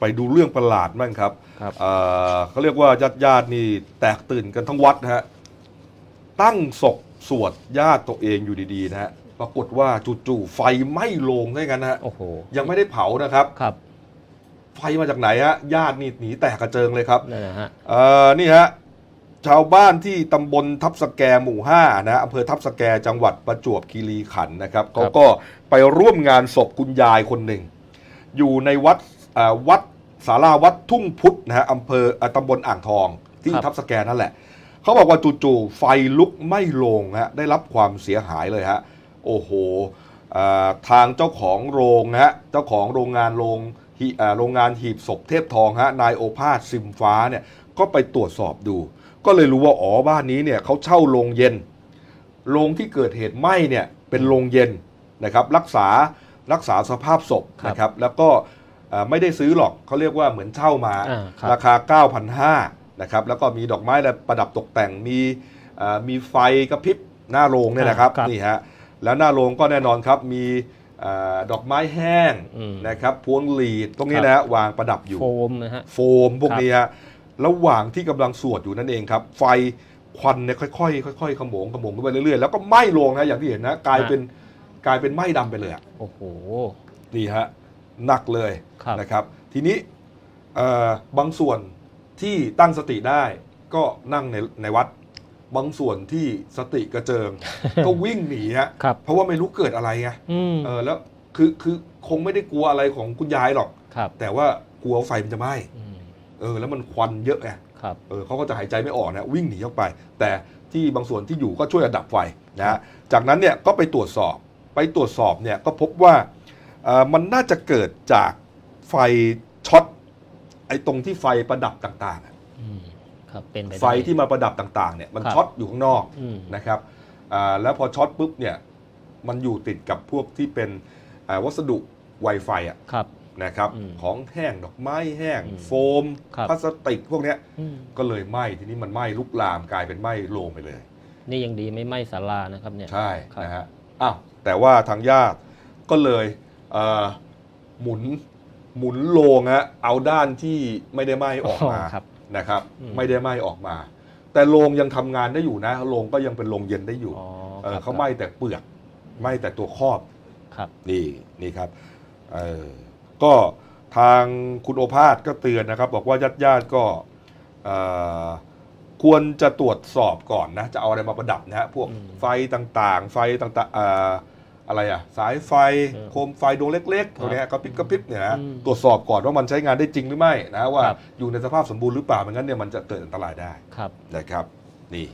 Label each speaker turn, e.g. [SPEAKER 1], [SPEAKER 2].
[SPEAKER 1] ไปดูเรื่องประหลาดบ้างครับ
[SPEAKER 2] ครับ
[SPEAKER 1] เอ่อเขาเรียกว่าญาติญาติๆนี่แตกตื่นกันทั้งวัดนะฮะ ตั้งศพสวดญาติตัวเองอยู่ดีๆนะฮะ ปรากฏว่าจู่ๆไฟไหม้โลงได้กันนะฮะ
[SPEAKER 2] โอ้โห
[SPEAKER 1] ยังไม่ได้เผานะครับ
[SPEAKER 2] ครับ
[SPEAKER 1] ไฟมาจากไหนฮะ ญาตินี่หนีแตกกระเจิงเลยครับ
[SPEAKER 2] นั่นนะฮะ
[SPEAKER 1] เอ่อนี่ฮะ ชาวบ้านที่ตำบลทับสแกหมู่ 5 นะอำเภอทับสแกจังหวัดประจวบคีรีขันธ์นะครับเขาก็ไปร่วมงานศพคุณยายคนหนึ่ง อยู่ในวัดเอ่อ วัดสาราวัดทุ่งพุทธนะฮะอำเภอเอ่อตำบลอ่างทองที่ทับสแกนั่นแหละ เขาบอกว่าจู่ๆไฟลุกไหม้โรงฮะได้รับความเสียหายเลยฮะโอ้โหเอ่อทางเจ้าของโรงนะฮะเจ้าของโรงงานโรงหีเอ่อโรงงานหีบศพเทพทองฮะนายโอภาสซิมฟ้าเนี่ยก็ไปตรวจสอบดู ก็เลยรู้ว่าอ๋อบ้านนี้เนี่ยเขาเช่าโรงเย็นโรงที่เกิดเหตุไหม้เนี่ยเป็นโรงเย็นนะครับรักษารักษาสภาพศพ
[SPEAKER 2] ครับ
[SPEAKER 1] นะครับแล้วก็เอ่อ ไม่ได้ซื้อหรอกเขาเรียกว่าเหมือนเช่ามา
[SPEAKER 2] อ่าครับ
[SPEAKER 1] ราคา 9,500นะครับแล้วก็มีดอกไม้และประดับตกแต่งมีเอ่อมีไฟกระพริบหน้าโรงเนี่ยนะครับ
[SPEAKER 2] ครับ
[SPEAKER 1] นี่ฮะแล้วหน้าโรงก็แน่นอนครับมีเอ่อดอกไม้แห้ง
[SPEAKER 2] อืม
[SPEAKER 1] นะครับพวงหลีดตรงนี้
[SPEAKER 2] ครับ
[SPEAKER 1] นะฮะวางประดับอยู่
[SPEAKER 2] โฟมนะฮะ
[SPEAKER 1] โฟมพวกนี้ฮะระหว่างที่กำลังสวดอยู่นั่นเองครับ ไฟควันเนี่ยค่อยๆค่อยๆขโมงขโมงขึ้นไปเรื่อยๆแล้วก็ไหม้ลงนะอย่างที่เห็นนะกลายเป็นกลายเป็นไหม้ดำไปเลยอะ
[SPEAKER 2] โอ้โห
[SPEAKER 1] นี่ฮะ หนักเลย
[SPEAKER 2] ครับ
[SPEAKER 1] นะครับ ทีนี้เอ่อบางส่วนที่ตั้งสติได้ก็นั่งในในวัด บางส่วนที่สติกระเจิง ก็วิ่งหนีฮะ
[SPEAKER 2] ครับ
[SPEAKER 1] เพราะว่าไม่รู้เกิดอะไรไง
[SPEAKER 2] อืม
[SPEAKER 1] เออแล้วคือคือคงไม่ได้กลัวอะไรของคุณยายหรอก
[SPEAKER 2] ครับ
[SPEAKER 1] แต่ว่ากลัวไฟมันจะไหม้
[SPEAKER 2] อืม
[SPEAKER 1] เออ แล้วมันควันเยอะไง
[SPEAKER 2] ครับ
[SPEAKER 1] เออเขาก็จะหายใจไม่ออกนะวิ่งหนีออกไป แต่ที่บางส่วนที่อยู่ก็ช่วยดับไฟนะฮะจากนั้นเนี่ยก็ไปตรวจสอบไปตรวจสอบเนี่ยก็พบว่าเอ่อ มันน่าจะเกิดจากไฟช็อตไอ้ตรงที่ไฟประดับต่างๆอะ
[SPEAKER 2] อืมครับเป็นไปด้
[SPEAKER 1] ไฟที่มาประดับต่างๆเนี่ยมัน
[SPEAKER 2] ครับ
[SPEAKER 1] ช็อตอยู่ข้างนอก
[SPEAKER 2] อืม
[SPEAKER 1] นะครับอ่าแล้วพอช็อตปุ๊บเนี่ยมันอยู่ติดกับพวกที่เป็นอ่าวัสดุ Wi-Fi อะ
[SPEAKER 2] ครับ
[SPEAKER 1] นะครับ
[SPEAKER 2] อืม
[SPEAKER 1] ของแห้งดอกไม้แห้ง
[SPEAKER 2] อืม
[SPEAKER 1] โฟม
[SPEAKER 2] ครับ
[SPEAKER 1] พลาสติกพวกเนี้ย
[SPEAKER 2] อืม
[SPEAKER 1] ก็เลยไหม้ทีนี้มันไหม้ลุกลามกลายเป็นไหม้โลงไปเลย
[SPEAKER 2] นี่ยังดีไม่ไหม้ศาลานะครับเนี่ย
[SPEAKER 1] ใช่
[SPEAKER 2] ครับ
[SPEAKER 1] นะฮะอ้าวแต่ว่าทางญาติก็เลยเอ่อ หมุนหมุนโลงฮะเอาด้านที่ไม่ได้ไหม้ออกมา
[SPEAKER 2] ครับ
[SPEAKER 1] นะครับ
[SPEAKER 2] อืม
[SPEAKER 1] ไม่ได้ไหม้ออกมา แต่โลงยังทำงานได้อยู่นะโลงก็ยังเป็นโลงเย็นได้อยู่
[SPEAKER 2] อ๋อ
[SPEAKER 1] เออ
[SPEAKER 2] ครับ
[SPEAKER 1] เขาไหม้แต่เปลือกไหม้แต่ตัวครอบ
[SPEAKER 2] ครับ
[SPEAKER 1] นี่นี่ครับเออก็ทางคุณโอภาสก็เตือนนะครับ บอกว่าญาติญาติๆก็เอ่อควรจะตรวจสอบก่อนนะ จะเอาอะไรมาประดับนะฮะพวก
[SPEAKER 2] อืม
[SPEAKER 1] ไฟต่างๆ ไฟต่างๆเอ่ออะไรอะสายไฟ
[SPEAKER 2] เออ
[SPEAKER 1] โคมไฟดวงเล็กๆพวกเนี้ยกระพริบกระพริบเนี่ยนะ
[SPEAKER 2] อืม
[SPEAKER 1] ตรวจสอบก่อนว่ามันใช้งานได้จริงหรือไม่นะว่า
[SPEAKER 2] ครับ
[SPEAKER 1] อยู่ในสภาพสมบูรณ์หรือเปล่าไม่งั้นเนี่ยมันจะเกิดอันตรายได้
[SPEAKER 2] ครับ
[SPEAKER 1] นะครับนี่